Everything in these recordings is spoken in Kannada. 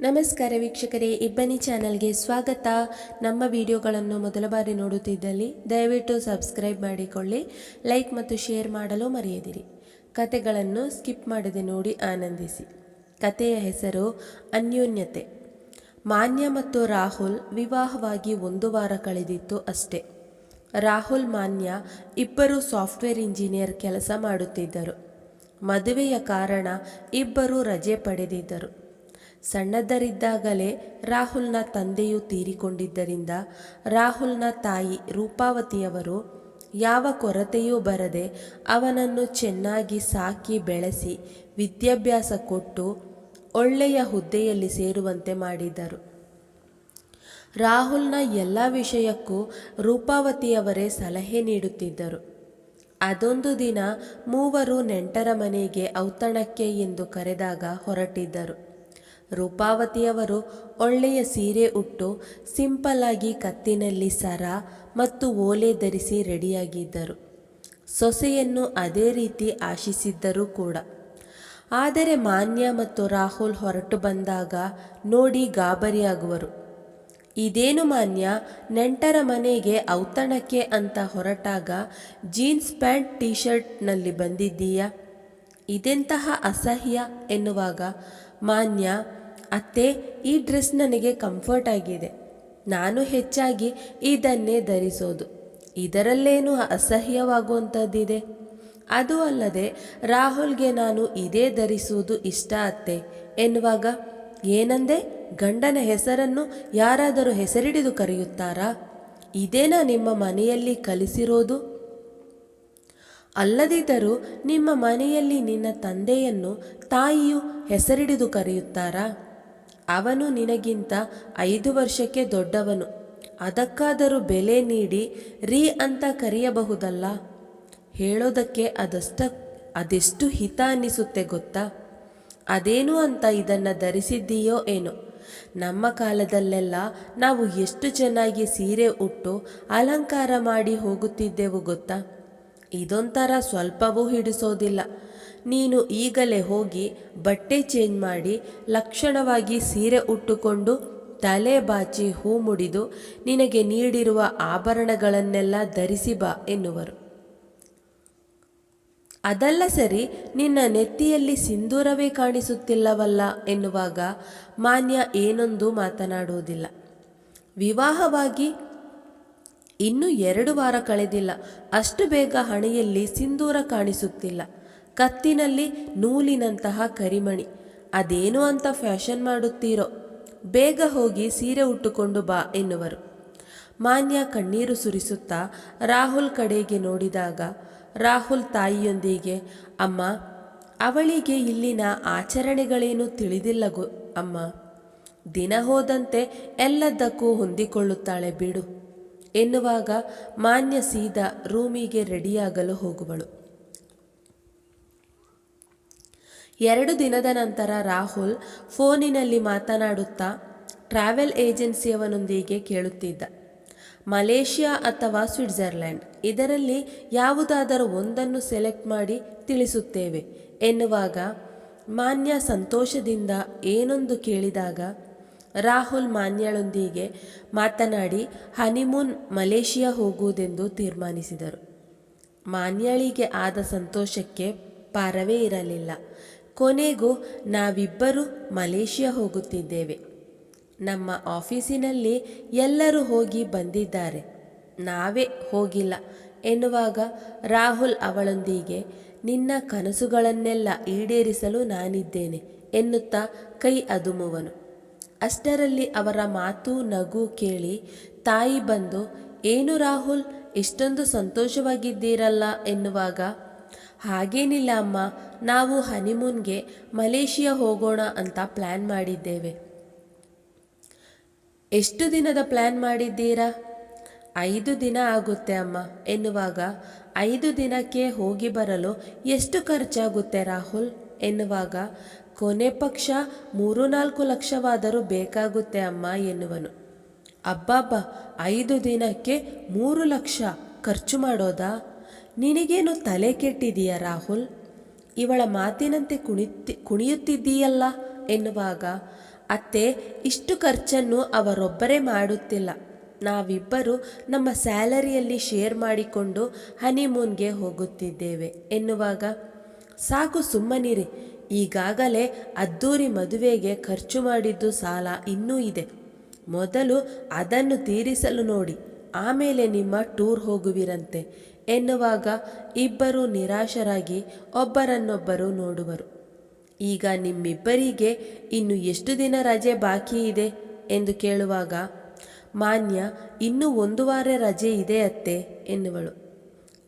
ನಮಸ್ಕಾರ ವೀಕ್ಷಕರೇ, ಇಬ್ಬನಿ ಚಾನಲ್ಗೆ ಸ್ವಾಗತ. ನಮ್ಮ ವಿಡಿಯೋಗಳನ್ನು ಮೊದಲ ಬಾರಿ ನೋಡುತ್ತಿದ್ದಲ್ಲಿ ದಯವಿಟ್ಟು ಸಬ್ಸ್ಕ್ರೈಬ್ ಮಾಡಿಕೊಳ್ಳಿ, ಲೈಕ್ ಮತ್ತು ಶೇರ್ ಮಾಡಲು ಮರೆಯದಿರಿ. ಕತೆಗಳನ್ನು ಸ್ಕಿಪ್ ಮಾಡದೆ ನೋಡಿ ಆನಂದಿಸಿ. ಕತೆಯ ಹೆಸರು ಅನ್ಯೋನ್ಯತೆ. ಮಾನ್ಯ ಮತ್ತು ರಾಹುಲ್ ವಿವಾಹವಾಗಿ ಒಂದು ವಾರ ಕಳೆದಿತ್ತು ಅಷ್ಟೇ. ರಾಹುಲ್ ಮಾನ್ಯ ಇಬ್ಬರು ಸಾಫ್ಟ್ವೇರ್ ಇಂಜಿನಿಯರ್ ಕೆಲಸ ಮಾಡುತ್ತಿದ್ದರು. ಮದುವೆಯ ಕಾರಣ ಇಬ್ಬರು ರಜೆ ಪಡೆದಿದ್ದರು. ಸಣ್ಣದರಿದ್ದಾಗಲೇ ರಾಹುಲ್ನ ತಂದೆಯು ತೀರಿಕೊಂಡಿದ್ದರಿಂದ ರಾಹುಲ್ನ ತಾಯಿ ರೂಪಾವತಿಯವರು ಯಾವ ಕೊರತೆಯೂ ಬರದೆ ಅವನನ್ನು ಚೆನ್ನಾಗಿ ಸಾಕಿ ಬೆಳೆಸಿ ವಿದ್ಯಾಭ್ಯಾಸ ಕೊಟ್ಟು ಒಳ್ಳೆಯ ಹುದ್ದೆಯಲ್ಲಿ ಸೇರುವಂತೆ ಮಾಡಿದರು. ರಾಹುಲ್ನ ಎಲ್ಲ ವಿಷಯಕ್ಕೂ ರೂಪಾವತಿಯವರೇ ಸಲಹೆ ನೀಡುತ್ತಿದ್ದರು. ಅದೊಂದು ದಿನ ಮೂವರು ನೆಂಟರ ಮನೆಗೆ ಔತಣಕ್ಕೆ ಎಂದು ಕರೆದಾಗ ಹೊರಟಿದ್ದರು. ರೂಪಾವತಿಯವರು ಒಳ್ಳೆಯ ಸೀರೆ ಉಟ್ಟು ಸಿಂಪಲ್ ಆಗಿ ಕತ್ತಿನಲ್ಲಿ ಸರ ಮತ್ತು ಓಲೆ ಧರಿಸಿ ರೆಡಿಯಾಗಿದ್ದರು. ಸೊಸೆಯನ್ನು ಅದೇ ರೀತಿ ಆಶಿಸಿದ್ದರೂ ಕೂಡ. ಆದರೆ ಮಾನ್ಯ ಮತ್ತು ರಾಹುಲ್ ಹೊರಟು ಬಂದಾಗ ನೋಡಿ ಗಾಬರಿಯಾಗುವರು. ಇದೇನು ಮಾನ್ಯ, ನೆಂಟರ ಮನೆಗೆ ಔತಣಕ್ಕೆ ಅಂತ ಹೊರಟಾಗ ಜೀನ್ಸ್ ಪ್ಯಾಂಟ್ ಟೀ ಶರ್ಟ್ನಲ್ಲಿ ಬಂದಿದ್ದೀಯಾ? ಇದೆಂತಹ ಅಸಹ್ಯ ಎನ್ನುವಾಗ ಮಾನ್ಯ ಅತ್ತೆ, ಈ ಡ್ರೆಸ್ ನನಗೆ ಕಂಫರ್ಟ್ ಆಗಿದೆ. ನಾನು ಹೆಚ್ಚಾಗಿ ಇದನ್ನೇ ಧರಿಸೋದು. ಇದರಲ್ಲೇನು ಅಸಹ್ಯವಾಗುವಂಥದ್ದಿದೆ ಅದು ಅಲ್ಲದೆ, ರಾಹುಲ್ಗೆ ನಾನು ಇದೇ ಧರಿಸುವುದು ಇಷ್ಟ ಅತ್ತೆ, ಎನ್ನುವಾಗ? ಏನಂದೆ? ಗಂಡನ ಹೆಸರನ್ನು ಯಾರಾದರೂ ಹೆಸರಿಡಿದು ಕರೆಯುತ್ತಾರಾ? ಇದೇನಾ ನಿಮ್ಮ ಮನೆಯಲ್ಲಿ ಕಲಿಸಿರೋದು? ಅಲ್ಲದಿದ್ದರೂ ನಿಮ್ಮ ಮನೆಯಲ್ಲಿ ನಿನ್ನ ತಂದೆಯನ್ನು ತಾಯಿಯು ಹೆಸರಿಡಿದು ಕರೆಯುತ್ತಾರಾ? ಅವನು ನಿನಗಿಂತ ಐದು ವರ್ಷಕ್ಕೆ ದೊಡ್ಡವನು. ಅದಕ್ಕಾದರೂ ಬೆಲೆ ನೀಡಿ ರೀ ಅಂತ ಕರೆಯಬಹುದಲ್ಲ? ಹೇಳೋದಕ್ಕೆ ಅದಷ್ಟ ಅದೆಷ್ಟು ಹಿತ ಅನ್ನಿಸುತ್ತೆ ಗೊತ್ತಾ? ಅದೇನು ಅಂತ ಇದನ್ನು ಧರಿಸಿದ್ದೀಯೋ ಏನೋ? ನಮ್ಮ ಕಾಲದಲ್ಲೆಲ್ಲ ನಾವು ಎಷ್ಟು ಚೆನ್ನಾಗಿ ಸೀರೆ ಉಟ್ಟು ಅಲಂಕಾರ ಮಾಡಿ ಹೋಗುತ್ತಿದ್ದೆವು ಗೊತ್ತಾ? ಇದೊಂಥರ ಸ್ವಲ್ಪವೂ ಹಿಡಿಸೋದಿಲ್ಲ. ನೀನು ಈಗಲೇ ಹೋಗಿ ಬಟ್ಟೆ ಚೇಂಜ್ ಮಾಡಿ ಲಕ್ಷಣವಾಗಿ ಸೀರೆ ಉಟ್ಟುಕೊಂಡು ತಲೆ ಬಾಚಿ ಹೂ ಮುಡಿದು ನಿನಗೆ ನೀಡಿರುವ ಆಭರಣಗಳನ್ನೆಲ್ಲ ಧರಿಸಿ ಬಾ ಎನ್ನುವರು. ಅದಲ್ಲ ಸರಿ, ನಿನ್ನ ನೆತ್ತಿಯಲ್ಲಿ ಸಿಂಧೂರವೇ ಕಾಣಿಸುತ್ತಿಲ್ಲವಲ್ಲ ಎನ್ನುವಾಗ ಮಾನ್ಯ ಏನೊಂದು ಮಾತನಾಡುವುದಿಲ್ಲ. ವಿವಾಹವಾಗಿ ಇನ್ನು ಎರಡು ವಾರ ಕಳೆದಿಲ್ಲ. ಅಷ್ಟು ಬೇಗ ಹಣೆಯಲ್ಲಿ ಸಿಂಧೂರ ಕಾಣಿಸುತ್ತಿಲ್ಲ. ಕತ್ತಿನಲ್ಲಿ ನೂಲಿನಂತಹ ಕರಿಮಣಿ. ಅದೇನು ಅಂತ ಫ್ಯಾಷನ್ ಮಾಡುತ್ತೀರೋ. ಬೇಗ ಹೋಗಿ ಸೀರೆ ಉಟ್ಟುಕೊಂಡು ಬಾ ಎನ್ನುವರು. ಮಾನ್ಯ ಕಣ್ಣೀರು ಸುರಿಸುತ್ತಾ ರಾಹುಲ್ ಕಡೆಗೆ ನೋಡಿದಾಗ ರಾಹುಲ್ ತಾಯಿಯೊಂದಿಗೆ, ಅಮ್ಮ, ಅವಳಿಗೆ ಇಲ್ಲಿನ ಆಚರಣೆಗಳೇನು ತಿಳಿದಿಲ್ಲ ಗೊ, ಅಮ್ಮ. ದಿನ ಹೋದಂತೆ ಎಲ್ಲದಕ್ಕೂ ಹೊಂದಿಕೊಳ್ಳುತ್ತಾಳೆ ಬಿಡು, ಎನ್ನುವಾಗ ಮಾನ್ಯ ಸೀದಾ ರೂಮಿಗೆ ರೆಡಿಯಾಗಲು ಹೋಗುವಳು. ಎರಡು ದಿನದ ನಂತರ ರಾಹುಲ್ ಫೋನಿನಲ್ಲಿ ಮಾತನಾಡುತ್ತಾ ಟ್ರಾವೆಲ್ ಏಜೆನ್ಸಿಯವನೊಂದಿಗೆ ಕೇಳುತ್ತಿದ್ದ. ಮಲೇಷಿಯಾ ಅಥವಾ ಸ್ವಿಟ್ಜರ್ಲೆಂಡ್? ಇದರಲ್ಲಿ ಯಾವುದಾದರೂ ಒಂದನ್ನು ಸೆಲೆಕ್ಟ್ ಮಾಡಿ ತಿಳಿಸುತ್ತೇವೆ ಎನ್ನುವಾಗ ಮಾನ್ಯ ಸಂತೋಷದಿಂದ ಏನೊಂದು ಕೇಳಿದಾಗ ರಾಹುಲ್ ಮಾನ್ಯಳೊಂದಿಗೆ ಮಾತನಾಡಿ, ಹನಿಮೂನ್ ಮಲೇಷಿಯಾ ಹೋಗುವುದೆಂದು ತೀರ್ಮಾನಿಸಿದರು. ಮಾನ್ಯಳಿಗೆ ಆದ ಸಂತೋಷಕ್ಕೆ ಪಾರವೇ ಇರಲಿಲ್ಲ. ಕೊನೆಗೂ ನಾವಿಬ್ಬರು ಮಲೇಷಿಯಾ ಹೋಗುತ್ತಿದ್ದೇವೆ. ನಮ್ಮ ಆಫೀಸಿನಲ್ಲಿ ಎಲ್ಲರೂ ಹೋಗಿ ಬಂದಿದ್ದಾರೆ. ನಾವೇ ಹೋಗಿಲ್ಲ ಎನ್ನುವಾಗ ರಾಹುಲ್ ಅವಳೊಂದಿಗೆ ನಿನ್ನ ಕನಸುಗಳನ್ನೆಲ್ಲ ಈಡೇರಿಸಲು ನಾನಿದ್ದೇನೆ ಎನ್ನುತ್ತಾ ಕೈ ಅದುಮುವನು. ಅಷ್ಟರಲ್ಲಿ ಅವರ ಮಾತು ನಗು ಕೇಳಿ ತಾಯಿ ಬಂದು, ಏನು ರಾಹುಲ್, ಇಷ್ಟೊಂದು ಸಂತೋಷವಾಗಿದ್ದೀರಲ್ಲ? ಎನ್ನುವಾಗ ಹಾಗೇನಿಲ್ಲ ಅಮ್ಮ, ನಾವು ಹನಿಮೂನ್ಗೆ ಮಲೇಷಿಯಾ ಹೋಗೋಣ ಅಂತ ಪ್ಲ್ಯಾನ್ ಮಾಡಿದ್ದೇವೆ. ಎಷ್ಟು ದಿನದ ಪ್ಲ್ಯಾನ್ ಮಾಡಿದ್ದೀರಾ? ಐದು ದಿನ ಆಗುತ್ತೆ ಅಮ್ಮ. ಎನ್ನುವಾಗ, ಐದು ದಿನಕ್ಕೆ ಹೋಗಿ ಬರಲು ಎಷ್ಟು ಖರ್ಚಾಗುತ್ತೆ ರಾಹುಲ್? ಎನ್ನುವಾಗ, ಕೊನೆ ಪಕ್ಷ ಮೂರು ನಾಲ್ಕು ಲಕ್ಷವಾದರೂ ಬೇಕಾಗುತ್ತೆ ಅಮ್ಮ, ಎನ್ನುವನು. ಅಬ್ಬಬ್ಬ, ಐದು ದಿನಕ್ಕೆ ಮೂರು ಲಕ್ಷ ಖರ್ಚು ಮಾಡೋದಾ? ನಿನಗೇನು ತಲೆ ಕೆಟ್ಟಿದೀಯ ರಾಹುಲ್? ಇವಳ ಮಾತಿನಂತೆ ಕುಣಿತಿ ಕುಣಿಯುತ್ತಿದ್ದೀಯಲ್ಲ ಎನ್ನುವಾಗ, ಅತ್ತೆ, ಇಷ್ಟು ಖರ್ಚನ್ನು ಅವರೊಬ್ಬರೇ ಮಾಡುತ್ತಿಲ್ಲ. ನಾವಿಬ್ಬರು ನಮ್ಮ ಸ್ಯಾಲರಿಯಲ್ಲಿ ಶೇರ್ ಮಾಡಿಕೊಂಡು ಹನಿಮೂನ್ಗೆ ಹೋಗುತ್ತಿದ್ದೇವೆ ಎನ್ನುವಾಗ, ಸಾಕು ಸುಮ್ಮನಿರಿ. ಈಗಾಗಲೇ ಅದ್ದೂರಿ ಮದುವೆಗೆ ಖರ್ಚು ಮಾಡಿದ್ದು ಸಾಲ ಇನ್ನೂ ಇದೆ. ಮೊದಲು ಅದನ್ನು ತೀರಿಸಲು ನೋಡಿ. ಆಮೇಲೆ ನಿಮ್ಮ ಟೂರ್ ಹೋಗುವಿರಂತೆ. ಎನ್ನುವಾಗ ಇಬ್ಬರು ನಿರಾಶರಾಗಿ ಒಬ್ಬರನ್ನೊಬ್ಬರು ನೋಡುವರು. ಈಗ ನಿಮ್ಮಿಬ್ಬರಿಗೆ ಇನ್ನು ಎಷ್ಟು ದಿನ ರಜೆ ಬಾಕಿ ಇದೆ? ಎಂದು ಕೇಳುವಾಗ, ಮಾನ್ಯ, ಇನ್ನೂ ಒಂದು ವಾರ ರಜೆ ಇದೆ ಅತ್ತೆ, ಎನ್ನುವಳು.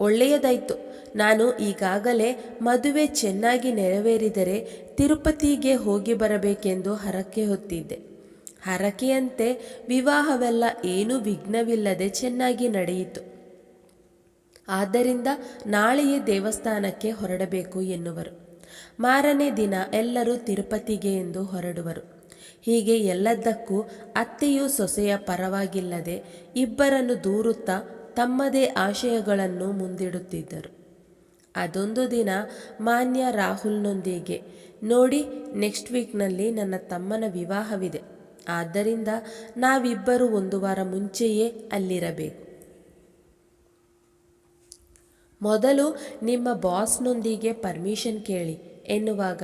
ಒಳ್ಳೆಯದಾಯಿತು. ನಾನು ಈಗಾಗಲೇ ಮದುವೆ ಚೆನ್ನಾಗಿ ನೆರವೇರಿದರೆ ತಿರುಪತಿಗೆ ಹೋಗಿ ಬರಬೇಕೆಂದು ಹರಕೆ ಹೊತ್ತಿದ್ದೆ. ಹರಕೆಯಂತೆ ವಿವಾಹವೆಲ್ಲ ಏನೂ ವಿಘ್ನವಿಲ್ಲದೆ ಚೆನ್ನಾಗಿ ನಡೆಯಿತು. ಆದ್ದರಿಂದ ನಾಳೆಯೇ ದೇವಸ್ಥಾನಕ್ಕೆ ಹೊರಡಬೇಕು ಎನ್ನುವರು. ಮಾರನೇ ದಿನ ಎಲ್ಲರೂ ತಿರುಪತಿಗೆ ಎಂದು ಹೊರಡುವರು. ಹೀಗೆ ಎಲ್ಲದಕ್ಕೂ ಅತ್ತೆಯು ಸೊಸೆಯ ಪರವಾಗಿಲ್ಲದೆ ಇಬ್ಬರನ್ನು ದೂರುತ್ತಾ ತಮ್ಮದೇ ಆಶಯಗಳನ್ನು ಮುಂದಿಡುತ್ತಿದ್ದರು. ಅದೊಂದು ದಿನ ಮಾನ್ಯ ರಾಹುಲ್ನೊಂದಿಗೆ. ನೋಡಿ, ನೆಕ್ಸ್ಟ್ ವೀಕ್ನಲ್ಲಿ ನನ್ನ ತಮ್ಮನ ವಿವಾಹವಿದೆ. ಆದ್ದರಿಂದ ನಾವಿಬ್ಬರು ಒಂದು ವಾರ ಮುಂಚೆಯೇ ಅಲ್ಲಿರಬೇಕು. ಮೊದಲು ನಿಮ್ಮ ಬಾಸ್ನೊಂದಿಗೆ ಪರ್ಮಿಷನ್ ಕೇಳಿ. ಎನ್ನುವಾಗ,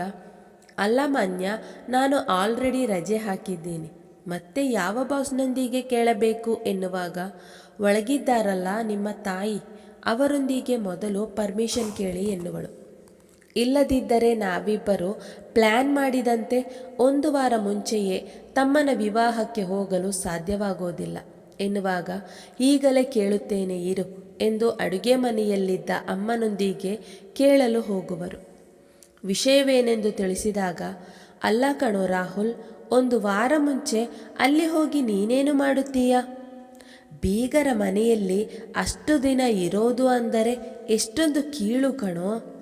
ಅಲ್ಲ ಮಾನ್ಯ, ನಾನು ಆಲ್ರೆಡಿ ರಜೆ ಹಾಕಿದ್ದೀನಿ. ಮತ್ತೆ ಯಾವ ಬಾಸ್ನೊಂದಿಗೆ ಕೇಳಬೇಕು ಎನ್ನುವಾಗ, ಒಳಗಿದ್ದಾರಲ್ಲ ನಿಮ್ಮ ತಾಯಿ, ಅವರೊಂದಿಗೆ ಮೊದಲು ಪರ್ಮಿಷನ್ ಕೇಳಿ ಎನ್ನುವಳು. ಇಲ್ಲದಿದ್ದರೆ ನಾವಿಬ್ಬರು ಪ್ಲ್ಯಾನ್ ಮಾಡಿದಂತೆ ಒಂದು ವಾರ ಮುಂಚೆಯೇ ತಮ್ಮನ ವಿವಾಹಕ್ಕೆ ಹೋಗಲು ಸಾಧ್ಯವಾಗೋದಿಲ್ಲ. ಎನ್ನುವಾಗ, ಈಗಲೇ ಕೇಳುತ್ತೇನೆ, ಇರು. ಎಂದು ಅಡುಗೆ ಮನೆಯಲ್ಲಿದ್ದ ಅಮ್ಮನೊಂದಿಗೆ ಕೇಳಲು ಹೋಗುವರು. ವಿಷಯವೇನೆಂದು ತಿಳಿಸಿದಾಗ, ಅಲ್ಲ ಕಣೋ ರಾಹುಲ್, ಒಂದು ವಾರ ಮುಂಚೆ ಅಲ್ಲಿ ಹೋಗಿ ನೀನೇನು ಮಾಡುತ್ತೀಯಾ? ಬೀಗರ ಮನೆಯಲ್ಲಿ ಅಷ್ಟು ದಿನ ಇರೋದು ಅಂದರೆ ಎಷ್ಟೊಂದು ಕೀಳು ಕಣೋ.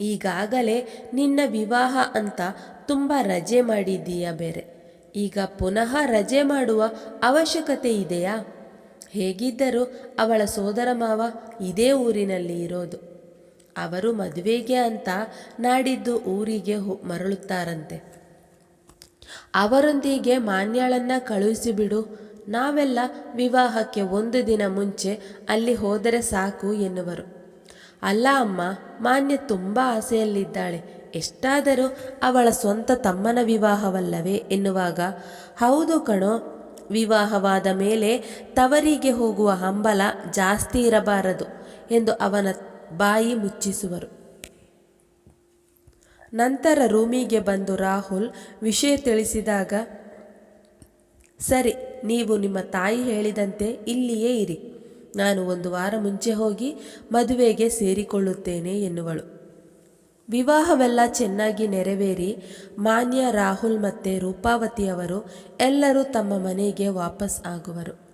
ಈಗಾಗಲೇ ನಿನ್ನ ವಿವಾಹ ಅಂತ ತುಂಬ ರಜೆ ಮಾಡಿದ್ದೀಯ ಬೇರೆ. ಈಗ ಪುನಃ ರಜೆ ಮಾಡುವ ಅವಶ್ಯಕತೆ ಇದೆಯಾ? ಹೇಗಿದ್ದರೂ ಅವಳ ಸೋದರ ಮಾವ ಇದೇ ಊರಿನಲ್ಲಿ ಇರೋದು. ಅವರು ಮದುವೆಗೆ ಅಂತ ನಾಡಿದ್ದು ಊರಿಗೆ ಮರಳುತ್ತಾರಂತೆ. ಅವರೊಂದಿಗೆ ಮಾನ್ಯಾಳನ್ನ ಕಳುಹಿಸಿಬಿಡು ನಾವೆಲ್ಲ ವಿವಾಹಕ್ಕೆ ಒಂದು ದಿನ ಮುಂಚೆ ಅಲ್ಲಿ ಹೋದರೆ ಸಾಕು ಎನ್ನುವರು. ಅಲ್ಲ ಅಮ್ಮ, ಮಾನ್ಯ ತುಂಬ ಆಸೆಯಲ್ಲಿದ್ದಾಳೆ. ಎಷ್ಟಾದರೂ ಅವಳ ಸ್ವಂತ ತಮ್ಮನ ವಿವಾಹವಲ್ಲವೇ ಎನ್ನುವಾಗ, ಹೌದು ಕಣೋ ವಿವಾಹವಾದ ಮೇಲೆ ತವರಿಗೆ ಹೋಗುವ ಹಂಬಲ ಜಾಸ್ತಿ ಇರಬಾರದು ಎಂದು ಅವನ ಬಾಯಿ ಮುಚ್ಚಿಸುವರು. ನಂತರ ರೂಮಿಗೆ ಬಂದು ರಾಹುಲ್ ವಿಷಯ ತಿಳಿಸಿದಾಗ, ಸರಿ, ನೀವು ನಿಮ್ಮ ತಾಯಿ ಹೇಳಿದಂತೆ ಇಲ್ಲಿಯೇ ಇರಿ. ನಾನು ಒಂದು ವಾರ ಮುಂಚೆ ಹೋಗಿ ಮದುವೆಗೆ ಸೇರಿಕೊಳ್ಳುತ್ತೇನೆ, ಎನ್ನುವಳು. ವಿವಾಹವೆಲ್ಲ ಚೆನ್ನಾಗಿ ನೆರವೇರಿ ಮಾನ್ಯ ರಾಹುಲ್ ಮತ್ತು ರೂಪಾವತಿಯವರು ಎಲ್ಲರೂ ತಮ್ಮ ಮನೆಗೆ ವಾಪಸ್ ಆಗುವರು.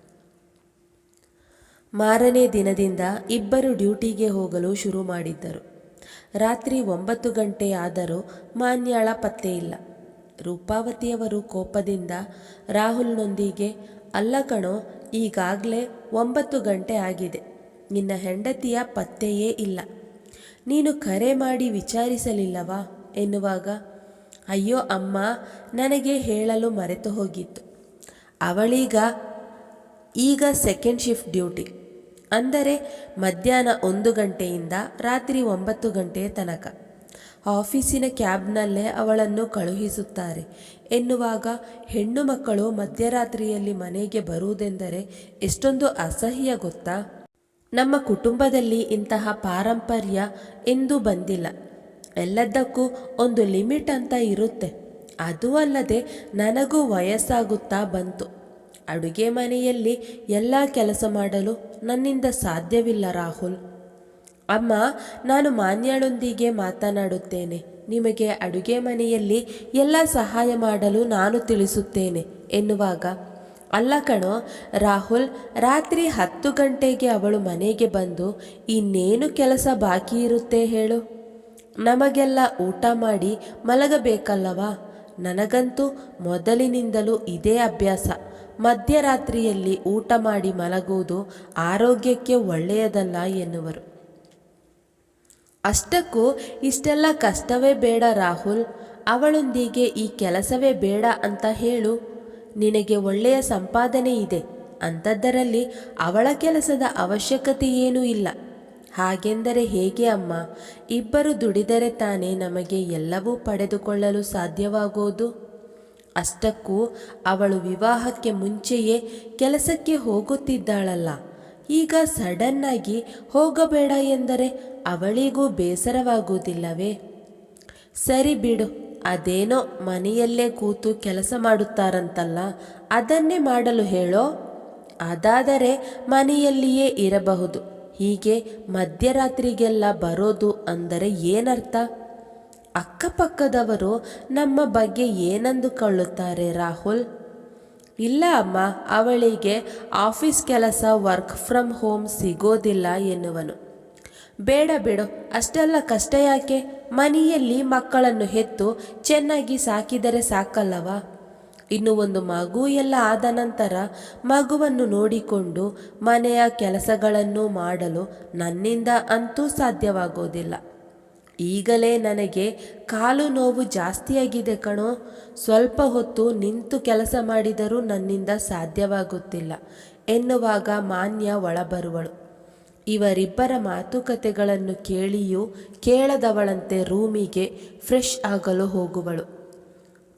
ಮಾರನೇ ದಿನದಿಂದ ಇಬ್ಬರು ಡ್ಯೂಟಿಗೆ ಹೋಗಲು ಶುರು ಮಾಡಿದ್ದರು. ರಾತ್ರಿ ಒಂಬತ್ತು ಗಂಟೆ ಆದರೂ ಮಾನ್ಯಾಳ ಇಲ್ಲ. ರೂಪಾವತಿಯವರು ಕೋಪದಿಂದ ರಾಹುಲ್ನೊಂದಿಗೆ, ಅಲ್ಲ ಕಣೋ, ಈಗಾಗಲೇ ಒಂಬತ್ತು ಗಂಟೆ ಆಗಿದೆ. ನಿನ್ನ ಹೆಂಡತಿಯ ಪತ್ತೆಯೇ ಇಲ್ಲ. ನೀನು ಕರೆ ಮಾಡಿ ವಿಚಾರಿಸಲಿಲ್ಲವಾ? ಎನ್ನುವಾಗ, ಅಯ್ಯೋ ಅಮ್ಮ, ನನಗೆ ಹೇಳಲು ಮರೆತು ಹೋಗಿತ್ತು. ಅವಳೀಗ, ಈಗ ಸೆಕೆಂಡ್ ಶಿಫ್ಟ್ ಡ್ಯೂಟಿ ಅಂದರೆ ಮಧ್ಯಾಹ್ನ ಒಂದು ಗಂಟೆಯಿಂದ ರಾತ್ರಿ ಒಂಬತ್ತು ಗಂಟೆಯ ತನಕ. ಆಫೀಸಿನ ಕ್ಯಾಬ್ನಲ್ಲೇ ಅವಳನ್ನು ಕಳುಹಿಸುತ್ತಾರೆ. ಎನ್ನುವಾಗ, ಹೆಣ್ಣು ಮಕ್ಕಳು ಮಧ್ಯರಾತ್ರಿಯಲ್ಲಿ ಮನೆಗೆ ಬರುವುದೆಂದರೆ ಎಷ್ಟೊಂದು ಅಸಹ್ಯ ಗೊತ್ತಾ? ನಮ್ಮ ಕುಟುಂಬದಲ್ಲಿ ಇಂತಹ ಪಾರಂಪರ್ಯ ಎಂದೂ ಬಂದಿಲ್ಲ. ಎಲ್ಲದಕ್ಕೂ ಒಂದು ಲಿಮಿಟ್ ಅಂತ ಇರುತ್ತೆ. ಅದೂ ಅಲ್ಲದೆ ನನಗೂ ವಯಸ್ಸಾಗುತ್ತಾ ಬಂತು. ಅಡುಗೆ ಮನೆಯಲ್ಲಿ ಎಲ್ಲ ಕೆಲಸ ಮಾಡಲು ನನ್ನಿಂದ ಸಾಧ್ಯವಿಲ್ಲ ರಾಹುಲ್. ಅಮ್ಮ, ನಾನು ಮಾನ್ಯಳೊಂದಿಗೆ ಮಾತನಾಡುತ್ತೇನೆ. ನಿಮಗೆ ಅಡುಗೆ ಮನೆಯಲ್ಲಿ ಎಲ್ಲ ಸಹಾಯ ಮಾಡಲು ನಾನು ತಿಳಿಸುತ್ತೇನೆ ಎನ್ನುವಾಗ ಅಲ್ಲ ಕಣೋ, ರಾಹುಲ್, ರಾತ್ರಿ ಹತ್ತು ಗಂಟೆಗೆ ಅವಳು ಮನೆಗೆ ಬಂದು, ಇನ್ನೇನು ಕೆಲಸ ಬಾಕಿ ಇರುತ್ತೆ ಹೇಳು. ನಮಗೆಲ್ಲ ಊಟ ಮಾಡಿ ಮಲಗಬೇಕಲ್ಲವಾ? ನನಗಂತೂ ಮೊದಲಿನಿಂದಲೂ ಇದೇ ಅಭ್ಯಾಸ. ಮಧ್ಯರಾತ್ರಿಯಲ್ಲಿ ಊಟ ಮಾಡಿ ಮಲಗುವುದು ಆರೋಗ್ಯಕ್ಕೆ ಒಳ್ಳೆಯದಲ್ಲ ಎನ್ನುವರು. ಅಷ್ಟಕ್ಕೂ ಇಷ್ಟೆಲ್ಲ ಕಷ್ಟವೇ ಬೇಡ ರಾಹುಲ್. ಅವಳೊಂದಿಗೆ ಈ ಕೆಲಸವೇ ಬೇಡ ಅಂತ ಹೇಳು. ನಿನಗೆ ಒಳ್ಳೆಯ ಸಂಪಾದನೆ ಇದೆ. ಅಂಥದ್ದರಲ್ಲಿ ಅವಳ ಕೆಲಸದ ಅವಶ್ಯಕತೆ ಏನೂ ಇಲ್ಲ. ಹಾಗೆಂದರೆ ಹೇಗೆ ಅಮ್ಮ? ಇಬ್ಬರು ದುಡಿದರೆ ತಾನೇ ನಮಗೆ ಎಲ್ಲವೂ ಪಡೆದುಕೊಳ್ಳಲು ಸಾಧ್ಯವಾಗೋದು? ಅಷ್ಟಕ್ಕೂ ಅವಳು ವಿವಾಹಕ್ಕೆ ಮುಂಚೆಯೇ ಕೆಲಸಕ್ಕೆ ಹೋಗುತ್ತಿದ್ದಾಳಲ್ಲ. ಈಗ ಸಡನ್ನಾಗಿ ಹೋಗಬೇಡ ಎಂದರೆ ಅವಳಿಗೂ ಬೇಸರವಾಗುವುದಿಲ್ಲವೇ? ಸರಿ ಬಿಡು. ಅದೇನೋ ಮನೆಯಲ್ಲೇ ಕೂತು ಕೆಲಸ ಮಾಡುತ್ತಾರಂತಲ್ಲ, ಅದನ್ನೇ ಮಾಡಲು ಹೇಳೋ? ಅದಾದರೆ ಮನೆಯಲ್ಲಿಯೇ ಇರಬಹುದು. ಹೀಗೆ ಮಧ್ಯರಾತ್ರಿಗೆಲ್ಲ ಬರೋದು ಅಂದರೆ ಏನರ್ಥ? ಅಕ್ಕಪಕ್ಕದವರು ನಮ್ಮ ಬಗ್ಗೆ ಏನಂದುಕೊಳ್ಳುತ್ತಾರೆ ರಾಹುಲ್? ಇಲ್ಲ ಅಮ್ಮ, ಅವಳಿಗೆ ಆಫೀಸ್ ಕೆಲಸ ವರ್ಕ್ ಫ್ರಮ್ ಹೋಮ್ ಸಿಗೋದಿಲ್ಲ ಎನ್ನುವನು. ಬೇಡ ಬಿಡು, ಅಷ್ಟೆಲ್ಲ ಕಷ್ಟ ಯಾಕೆ? ಮನೆಯಲ್ಲಿ ಮಕ್ಕಳನ್ನು ಹೆತ್ತು ಚೆನ್ನಾಗಿ ಸಾಕಿದರೆ ಸಾಕಲ್ಲವಾ? ಇನ್ನು ಒಂದು ಮಗು ಎಲ್ಲ ಆದ ನಂತರ ಮಗುವನ್ನು ನೋಡಿಕೊಂಡು ಮನೆಯ ಕೆಲಸಗಳನ್ನು ಮಾಡಲು ನನ್ನಿಂದ ಅಂತೂ ಸಾಧ್ಯವಾಗೋದಿಲ್ಲ. ಈಗಲೇ ನನಗೆ ಕಾಲು ನೋವು ಜಾಸ್ತಿಯಾಗಿದೆ ಕಣೋ. ಸ್ವಲ್ಪ ಹೊತ್ತು ನಿಂತು ಕೆಲಸ ಮಾಡಿದರೂ ನನ್ನಿಂದ ಸಾಧ್ಯವಾಗುತ್ತಿಲ್ಲ, ಎನ್ನುವಾಗ ಮಾನ್ಯ ಒಳಬರುವಳು. ಇವರಿಬ್ಬರ ಮಾತುಕತೆಗಳನ್ನು ಕೇಳಿಯೂ ಕೇಳದವಳಂತೆ ರೂಮಿಗೆ ಫ್ರೆಶ್ ಆಗಲು ಹೋಗುವಳು.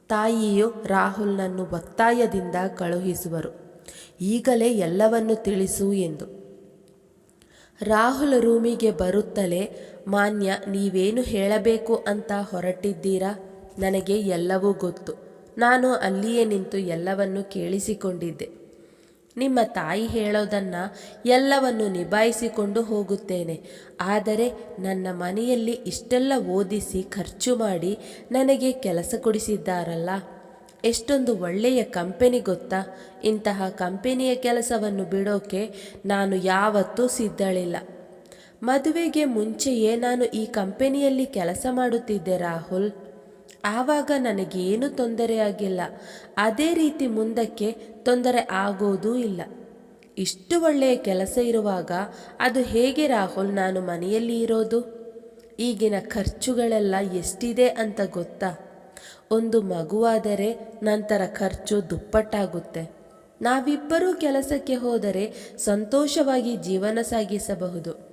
ತಾಯಿಯು ರಾಹುಲ್ನನ್ನು ಒತ್ತಾಯದಿಂದ ಕಳುಹಿಸುವರು. ಈಗಲೇ ಎಲ್ಲವನ್ನು ತಿಳಿಸು ಎಂದು. ರಾಹುಲ್ ರೂಮಿಗೆ ಬರುತ್ತಲೇ, ಮಾನ್ಯ, ನೀವೇನು ಹೇಳಬೇಕು ಅಂತ ಹೊರಟಿದ್ದೀರಾ? ನನಗೆ ಎಲ್ಲವೂ ಗೊತ್ತು. ನಾನು ಅಲ್ಲಿಯೇ ನಿಂತು ಎಲ್ಲವನ್ನು ಕೇಳಿಸಿಕೊಂಡಿದ್ದೆ. ನಿಮ್ಮ ತಾಯಿ ಹೇಳೋದನ್ನು ಎಲ್ಲವನ್ನು ನಿಭಾಯಿಸಿಕೊಂಡು ಹೋಗುತ್ತೇನೆ. ಆದರೆ ನನ್ನ ಮನೆಯಲ್ಲಿ ಇಷ್ಟೆಲ್ಲ ಓದಿಸಿ ಖರ್ಚು ಮಾಡಿ ನನಗೆ ಕೆಲಸ ಕೊಡಿಸಿದ್ದಾರಲ್ಲ. ಎಷ್ಟೊಂದು ಒಳ್ಳೆಯ ಕಂಪೆನಿ ಗೊತ್ತಾ? ಇಂತಹ ಕಂಪೆನಿಯ ಕೆಲಸವನ್ನು ಬಿಡೋಕೆ ನಾನು ಯಾವತ್ತೂ ಸಿದ್ಧಳಿಲ್ಲ. ಮದುವೆಗೆ ಮುಂಚೆಯೇ ನಾನು ಈ ಕಂಪೆನಿಯಲ್ಲಿ ಕೆಲಸ ಮಾಡುತ್ತಿದ್ದೆ ರಾಹುಲ್. ಆವಾಗ ನನಗೇನು ತೊಂದರೆಯಾಗಿಲ್ಲ ಅದೇ ರೀತಿ ಮುಂದಕ್ಕೆ ತೊಂದರೆ ಆಗೋದೂ ಇಲ್ಲ. ಇಷ್ಟು ಒಳ್ಳೆಯ ಕೆಲಸ ಇರುವಾಗ ಅದು ಹೇಗೆ ರಾಹುಲ್ ನಾನು ಮನೆಯಲ್ಲಿ ಇರೋದು? ಈಗಿನ ಖರ್ಚುಗಳೆಲ್ಲ ಎಷ್ಟಿದೆ ಅಂತ ಗೊತ್ತಾ? ಒಂದು ಮಗುವಾದರೆ ನಂತರ ಖರ್ಚು ದುಪ್ಪಟ್ಟಾಗುತ್ತೆ. ನಾವಿಬ್ಬರೂ ಕೆಲಸಕ್ಕೆ ಹೋದರೆ ಸಂತೋಷವಾಗಿ ಜೀವನ ಸಾಗಿಸಬಹುದು.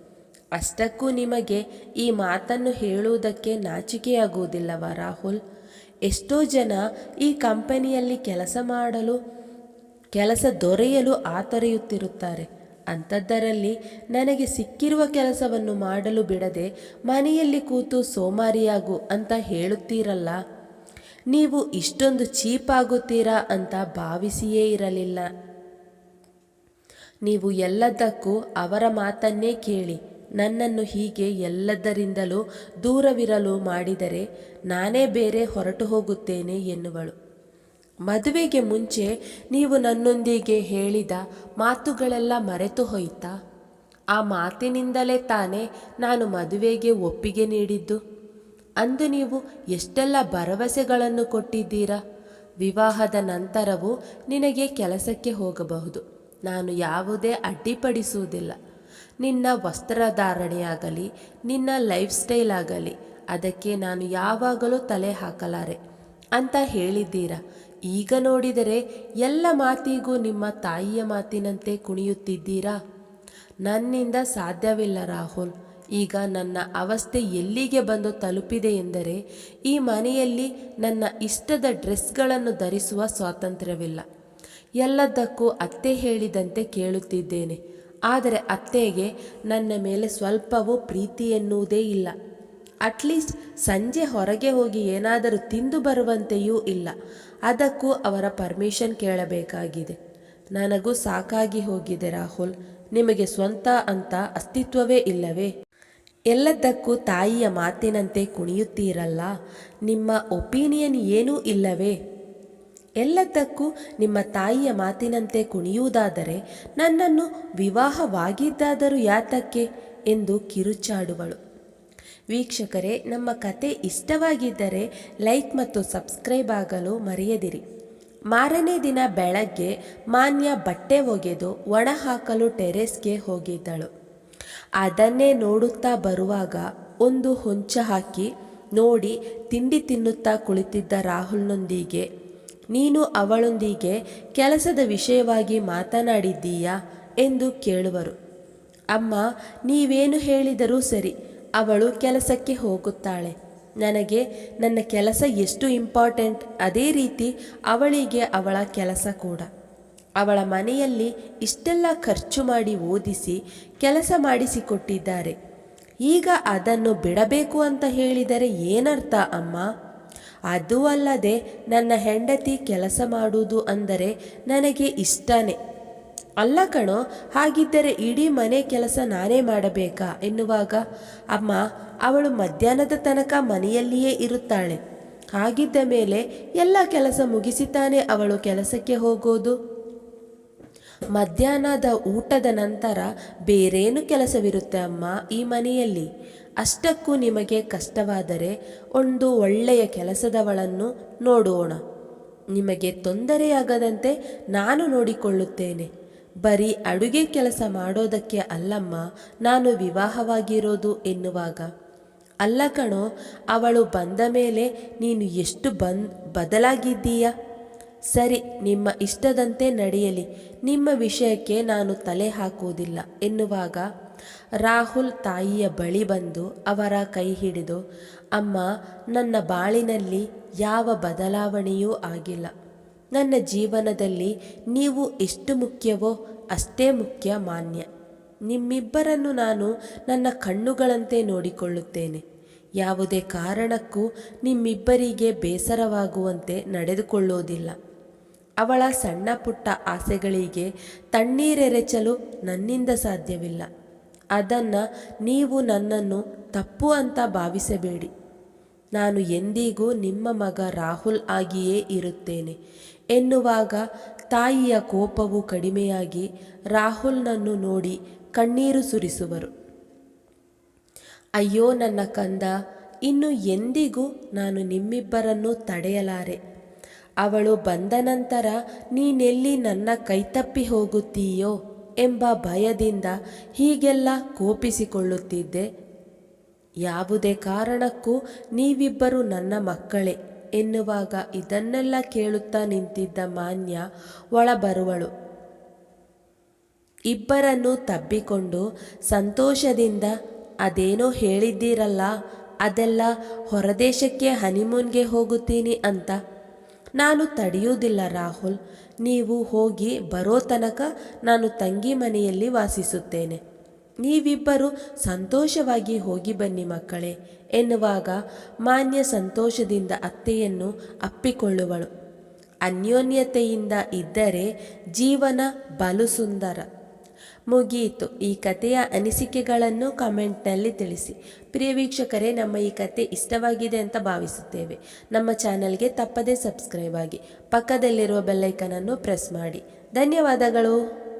ಅಷ್ಟಕ್ಕೂ ನಿಮಗೆ ಈ ಮಾತನ್ನು ಹೇಳುವುದಕ್ಕೆ ನಾಚಿಕೆಯಾಗುವುದಿಲ್ಲವ ರಾಹುಲ್? ಎಷ್ಟೋ ಜನ ಈ ಕಂಪನಿಯಲ್ಲಿ ಕೆಲಸ ಮಾಡಲು, ಕೆಲಸ ದೊರೆಯಲು ಆತರೆಯುತ್ತಿರುತ್ತಾರೆ. ಅಂಥದ್ದರಲ್ಲಿ ನನಗೆ ಸಿಕ್ಕಿರುವ ಕೆಲಸವನ್ನು ಮಾಡಲು ಬಿಡದೆ ಮನೆಯಲ್ಲಿ ಕೂತು ಸೋಮಾರಿಯಾಗು ಅಂತ ಹೇಳುತ್ತೀರಲ್ಲ? ನೀವು ಇಷ್ಟೊಂದು ಚೀಪ್ ಆಗುತ್ತೀರಾ ಅಂತ ಭಾವಿಸಿಯೇ ಇರಲಿಲ್ಲ. ನೀವು ಎಲ್ಲದಕ್ಕೂ ಅವರ ಮಾತನ್ನೇ ಕೇಳಿ. ನನ್ನನ್ನು ಹೀಗೆ ಎಲ್ಲದರಿಂದಲೂ ದೂರವಿರಲು ಮಾಡಿದರೆ ನಾನೇ ಬೇರೆ ಹೊರಟು ಹೋಗುತ್ತೇನೆ ಎನ್ನುವಳು. ಮದುವೆಗೆ ಮುಂಚೆ ನೀವು ನನ್ನೊಂದಿಗೆ ಹೇಳಿದ ಮಾತುಗಳೆಲ್ಲ ಮರೆತು ಹೋಯ್ತಾ? ಆ ಮಾತಿನಿಂದಲೇ ತಾನೇ ನಾನು ಮದುವೆಗೆ ಒಪ್ಪಿಗೆ ನೀಡಿದ್ದು. ಅಂದು ನೀವು ಎಷ್ಟೆಲ್ಲ ಭರವಸೆಗಳನ್ನು ಕೊಟ್ಟಿದ್ದೀರಾ? ವಿವಾಹದ ನಂತರವೂ ನಿನಗೆ ಕೆಲಸಕ್ಕೆ ಹೋಗಬಹುದು. ನಾನು ಯಾವುದೇ ಅಡ್ಡಿಪಡಿಸುವುದಿಲ್ಲ. ನಿನ್ನ ವಸ್ತ್ರಧಾರಣೆಯಾಗಲಿ, ನಿನ್ನ ಲೈಫ್ ಸ್ಟೈಲ್ ಆಗಲಿ ಅದಕ್ಕೆ ನಾನು ಯಾವಾಗಲೂ ತಲೆ ಹಾಕಲಾರೆ. ಅಂತ ಹೇಳಿದ್ದೀರಾ? ಈಗ ನೋಡಿದರೆ ಎಲ್ಲ ಮಾತಿಗೂ ನಿಮ್ಮ ತಾಯಿಯ ಮಾತಿನಂತೆ ಕುಣಿಯುತ್ತಿದ್ದೀರಾ? ನನ್ನಿಂದ ಸಾಧ್ಯವಿಲ್ಲ ರಾಹುಲ್. ಈಗ ನನ್ನ ಅವಸ್ಥೆ ಎಲ್ಲಿಗೆ ಬಂದು ತಲುಪಿದೆ ಎಂದರೆ, ಈ ಮನೆಯಲ್ಲಿ ನನ್ನ ಇಷ್ಟದ ಡ್ರೆಸ್ಗಳನ್ನು ಧರಿಸುವ ಸ್ವಾತಂತ್ರ್ಯವಿಲ್ಲ. ಎಲ್ಲದಕ್ಕೂ ಅತ್ತೆ ಹೇಳಿದಂತೆ ಕೇಳುತ್ತಿದ್ದೇನೆ. ಆದರೆ ಅತ್ತೆಗೆ ನನ್ನ ಮೇಲೆ ಸ್ವಲ್ಪವೂ ಪ್ರೀತಿ ಎನ್ನುವುದೇ ಇಲ್ಲ. ಅಟ್ಲೀಸ್ಟ್ ಸಂಜೆ ಹೊರಗೆ ಹೋಗಿ ಏನಾದರೂ ತಿಂದು ಬರುವಂತೆಯೂ ಇಲ್ಲ. ಅದಕ್ಕೂ ಅವರ ಪರ್ಮಿಷನ್ ಕೇಳಬೇಕಾಗಿದೆ. ನನಗೂ ಸಾಕಾಗಿ ಹೋಗಿದೆ ರಾಹುಲ್. ನಿಮಗೆ ಸ್ವಂತ ಅಂತ ಅಸ್ತಿತ್ವವೇ ಇಲ್ಲವೇ? ಎಲ್ಲದಕ್ಕೂ ತಾಯಿಯ ಮಾತಿನಂತೆ ಕುಣಿಯುತ್ತೀರಲ್ಲ? ನಿಮ್ಮ ಒಪಿನಿಯನ್ ಏನೂ ಇಲ್ಲವೇ? ಎಲ್ಲದಕ್ಕೂ ನಿಮ್ಮ ತಾಯಿಯ ಮಾತಿನಂತೆ ಕುಣಿಯುವುದಾದರೆ ನನ್ನನ್ನು ವಿವಾಹವಾಗಿದ್ದಾದರೂ ಯಾತಕ್ಕೆ ಎಂದು ಕಿರುಚಾಡುವಳು. ವೀಕ್ಷಕರೇ, ನಮ್ಮ ಕತೆ ಇಷ್ಟವಾಗಿದ್ದರೆ ಲೈಕ್ ಮತ್ತು ಸಬ್ಸ್ಕ್ರೈಬ್ ಆಗಲು ಮರೆಯದಿರಿ. ಮಾರನೇ ದಿನ ಬೆಳಗ್ಗೆ ಮಾನ್ಯ ಬಟ್ಟೆ ಒಗೆದು ಒಣ ಹಾಕಲು ಟೆರೆಸ್ಗೆ ಹೋಗಿದ್ದಳು. ಅದನ್ನೇ ನೋಡುತ್ತಾ ಬರುವಾಗ ಒಂದು ಹೊಂಚ ಹಾಕಿ ನೋಡಿ ತಿಂಡಿ ತಿನ್ನುತ್ತಾ ಕುಳಿತಿದ್ದ ರಾಹುಲ್ನೊಂದಿಗೆ ನೀನು ಅವಳೊಂದಿಗೆ ಕೆಲಸದ ವಿಷಯವಾಗಿ ಮಾತನಾಡಿದ್ದೀಯಾ ಎಂದು ಕೇಳುವರು. ಅಮ್ಮ, ನೀವೇನು ಹೇಳಿದರೂ ಸರಿ, ಅವಳು ಕೆಲಸಕ್ಕೆ ಹೋಗುತ್ತಾಳೆ. ನನಗೆ ನನ್ನ ಕೆಲಸ ಎಷ್ಟು ಇಂಪಾರ್ಟೆಂಟ್, ಅದೇ ರೀತಿ ಅವಳಿಗೆ ಅವಳ ಕೆಲಸ ಕೂಡ. ಅವಳ ಮನೆಯಲ್ಲಿ ಇಷ್ಟೆಲ್ಲ ಖರ್ಚು ಮಾಡಿ ಓದಿಸಿ, ಕೆಲಸ ಮಾಡಿಸಿಕೊಟ್ಟಿದ್ದಾರೆ. ಈಗ ಅದನ್ನು ಬಿಡಬೇಕು ಅಂತ ಹೇಳಿದರೆ ಏನರ್ಥ ಅಮ್ಮ? ಅದೂ ಅಲ್ಲದೆ ನನ್ನ ಹೆಂಡತಿ ಕೆಲಸ ಮಾಡುವುದು ಅಂದರೆ ನನಗೆ ಇಷ್ಟನೇ. ಅಲ್ಲ ಕಣೋ, ಹಾಗಿದ್ದರೆ ಇಡೀ ಮನೆ ಕೆಲಸ ನಾನೇ ಮಾಡಬೇಕಾ ಎನ್ನುವಾಗ, ಅಮ್ಮ, ಅವಳು ಮಧ್ಯಾಹ್ನದ ತನಕ ಮನೆಯಲ್ಲಿಯೇ ಇರುತ್ತಾಳೆ. ಹಾಗಿದ್ದ ಮೇಲೆ ಎಲ್ಲ ಕೆಲಸ ಮುಗಿಸಿತಾನೆ ಅವಳು ಕೆಲಸಕ್ಕೆ ಹೋಗೋದು? ಮಧ್ಯಾಹ್ನದ ಊಟದ ನಂತರ ಬೇರೇನು ಕೆಲಸವಿರುತ್ತೆ ಅಮ್ಮ ಈ ಮನೆಯಲ್ಲಿ? ಅಷ್ಟಕ್ಕೂ ನಿಮಗೆ ಕಷ್ಟವಾದರೆ ಒಂದು ಒಳ್ಳೆಯ ಕೆಲಸದವಳನ್ನು ನೋಡೋಣ. ನಿಮಗೆ ತೊಂದರೆಯಾಗದಂತೆ ನಾನು ನೋಡಿಕೊಳ್ಳುತ್ತೇನೆ. ಬರೀ ಅಡುಗೆ ಕೆಲಸ ಮಾಡೋದಕ್ಕೆ ಅಲ್ಲಮ್ಮ, ನಾನು ವಿವಾಹವಾಗಿರೋದು ಎನ್ನುವಾಗ. ಅಲ್ಲ ಕಣೋ, ಅವಳು ಬಂದ ಮೇಲೆ ನೀನು ಎಷ್ಟು ಬಂದ್ ಬದಲಾಗಿದ್ದೀಯಾ? ಸರಿ, ನಿಮ್ಮ ಇಷ್ಟದಂತೆ ನಡೆಯಲಿ. ನಿಮ್ಮ ವಿಷಯಕ್ಕೆ ನಾನು ತಲೆ ಹಾಕುವುದಿಲ್ಲ. ಎನ್ನುವಾಗ ರಾಹುಲ್ ತಾಯಿಯ ಬಳಿ ಬಂದು ಅವರ ಕೈ ಹಿಡಿದು, ಅಮ್ಮ, ನನ್ನ ಬಾಳಿನಲ್ಲಿ ಯಾವ ಬದಲಾವಣೆಯೂ ಆಗಿಲ್ಲ. ನನ್ನ ಜೀವನದಲ್ಲಿ ನೀವು ಎಷ್ಟು ಮುಖ್ಯವೋ ಅಷ್ಟೇ ಮುಖ್ಯ ಮಾನ್ಯ. ನಿಮ್ಮಿಬ್ಬರನ್ನು ನಾನು ನನ್ನ ಕಣ್ಣುಗಳಂತೆ ನೋಡಿಕೊಳ್ಳುತ್ತೇನೆ. ಯಾವುದೇ ಕಾರಣಕ್ಕೂ ನಿಮ್ಮಿಬ್ಬರಿಗೆ ಬೇಸರವಾಗುವಂತೆ ನಡೆದುಕೊಳ್ಳುವುದಿಲ್ಲ ಅವಳ ಸಣ್ಣ ಪುಟ್ಟ ಆಸೆಗಳಿಗೆ ತಣ್ಣೀರೆರೆಚಲು ನನ್ನಿಂದ ಸಾಧ್ಯವಿಲ್ಲ. ಅದನ್ನು ನೀವು ನನ್ನನ್ನು ತಪ್ಪು ಅಂತ ಭಾವಿಸಬೇಡಿ. ನಾನು ಎಂದಿಗೂ ನಿಮ್ಮ ಮಗ ರಾಹುಲ್ ಆಗಿಯೇ ಇರುತ್ತೇನೆ ಎನ್ನುವಾಗ ತಾಯಿಯ ಕೋಪವು ಕಡಿಮೆಯಾಗಿ ರಾಹುಲ್ನನ್ನು ನೋಡಿ ಕಣ್ಣೀರು ಸುರಿಸುವರು. ಅಯ್ಯೋ ನನ್ನ ಕಂದ, ಇನ್ನು ಎಂದಿಗೂ ನಾನು ನಿಮ್ಮಿಬ್ಬರನ್ನು ತಡೆಯಲಾರೆ. ಅವಳು ಬಂದ ನಂತರ, ನೀನೆಲ್ಲಿ ನನ್ನ ಕೈತಪ್ಪಿ ಹೋಗುತ್ತೀಯೋ ಎಂಬ ಭಯದಿಂದ ಹೀಗೆಲ್ಲ ಕೋಪಿಸಿಕೊಳ್ಳುತ್ತಿದ್ದೆ. ಯಾವುದೇ ಕಾರಣಕ್ಕೂ ನೀವಿಬ್ಬರು ನನ್ನ ಮಕ್ಕಳೇ ಎನ್ನುವಾಗ ಇದನ್ನೆಲ್ಲ ಕೇಳುತ್ತಾ ನಿಂತಿದ್ದ ಮಾನ್ಯ ಒಳಬರುವಳು. ಇಬ್ಬರನ್ನು ತಬ್ಬಿಕೊಂಡು ಸಂತೋಷದಿಂದ, ಅದೇನೋ ಹೇಳಿದ್ದೀರಲ್ಲ, ಅದೆಲ್ಲ ಹೊರದೇಶಕ್ಕೆ ಹನಿಮೂನ್ಗೆ ಹೋಗುತ್ತೀನಿ ಅಂತ ನಾನು ತಡೆಯುವುದಿಲ್ಲ ರಾಹುಲ್. ನೀವು ಹೋಗಿ ಬರೋ ತನಕ ನಾನು ತಂಗಿ ಮನೆಯಲ್ಲಿ ವಾಸಿಸುತ್ತೇನೆ. ನೀವಿಬ್ಬರು ಸಂತೋಷವಾಗಿ ಹೋಗಿ ಬನ್ನಿ ಮಕ್ಕಳೇ ಎನ್ನುವಾಗ ಮಾನ್ಯ ಸಂತೋಷದಿಂದ ಅತ್ತೆಯನ್ನು ಅಪ್ಪಿಕೊಳ್ಳುವಳು. ಅನ್ಯೋನ್ಯತೆಯಿಂದ ಇದ್ದರೆ ಜೀವನ ಬಲು ಸುಂದರ. ಮುಗಿಯಿತು. ಈ ಕಥೆಯ ಅನಿಸಿಕೆಗಳನ್ನು ಕಮೆಂಟ್ನಲ್ಲಿ ತಿಳಿಸಿ. ಪ್ರಿಯ ವೀಕ್ಷಕರೇ, ನಮ್ಮ ಈ ಕತೆ ಇಷ್ಟವಾಗಿದೆ ಅಂತ ಭಾವಿಸುತ್ತೇವೆ. ನಮ್ಮ ಚಾನಲ್ಗೆ ತಪ್ಪದೇ ಸಬ್ಸ್ಕ್ರೈಬ್ ಆಗಿ. ಪಕ್ಕದಲ್ಲಿರುವ ಬೆಲ್ಲೈಕನನ್ನು ಪ್ರೆಸ್ ಮಾಡಿ. ಧನ್ಯವಾದಗಳು.